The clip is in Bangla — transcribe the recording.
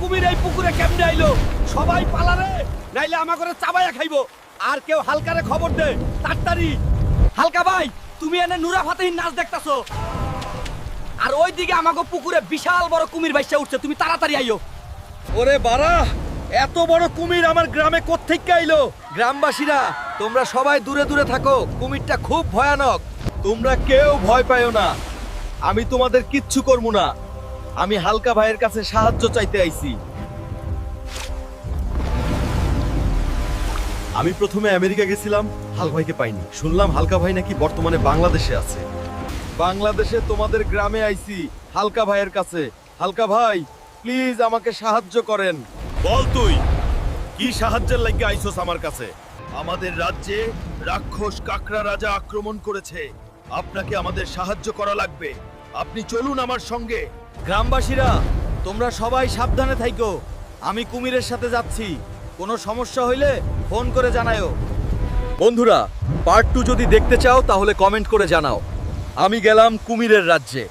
কুমির এই পুকুরে কেমনে আইলো? সবাই পালারে নাইলে আমা করে চাবাইয়া খাইবো। আর কেউ হালকারে খবর দে। তাড়াতাড়ি। হালকা ভাই তুমি এনে নুরা ফাতেহির নাচ দেখতাছো। আর ওইদিকে আমাকে পুকুরে বিশাল বড় কুমির বাইসা উঠছে। তুমি তাড়াতাড়ি আইও। ওরে বাড়া এত বড় কুমির আমার গ্রামে কোত্থেকে আইলো? গ্রামবাসীরা তোমরা সবাই দূরে দূরে থাকো। কুমিরটা খুব ভয়ানক। তোমরা কেউ ভয় পাইও না। আমি তোমাদের কিচ্ছু করব না। আমি হালকা ভাইয়ের কাছে সাহায্য চাইতে আইছি। আমি প্রথমে আমেরিকা গেছিলাম, হাল ভাইকে পাইনি। শুনলাম হালকা ভাই নাকি বর্তমানে বাংলাদেশে আছে। বাংলাদেশে তোমাদের গ্রামে আইছি, হালকা ভাইয়ের কাছে। হালকা ভাই, প্লিজ আমাকে সাহায্য করেন। বল তুই, কি সাহায্যের লাগে আইসোস আমার কাছে? আমাদের রাজ্যে রাক্ষস কাকড়া রাজা আক্রমণ করেছে। আপনাকে আমাদের সাহায্য করা লাগবে। আপনি চলুন আমার সঙ্গে। গ্রামবাসীরা, তোমরা সবাই সাবধানে থাইকো। আমি কুমিরের সাথে যাচ্ছি। কোনো সমস্যা হইলে ফোন করে জানায়ও বন্ধুরা পার্ট টু যদি দেখতে চাও, তাহলে কমেন্ট করে জানাও। আমি গেলাম কুমিরের রাজ্যে।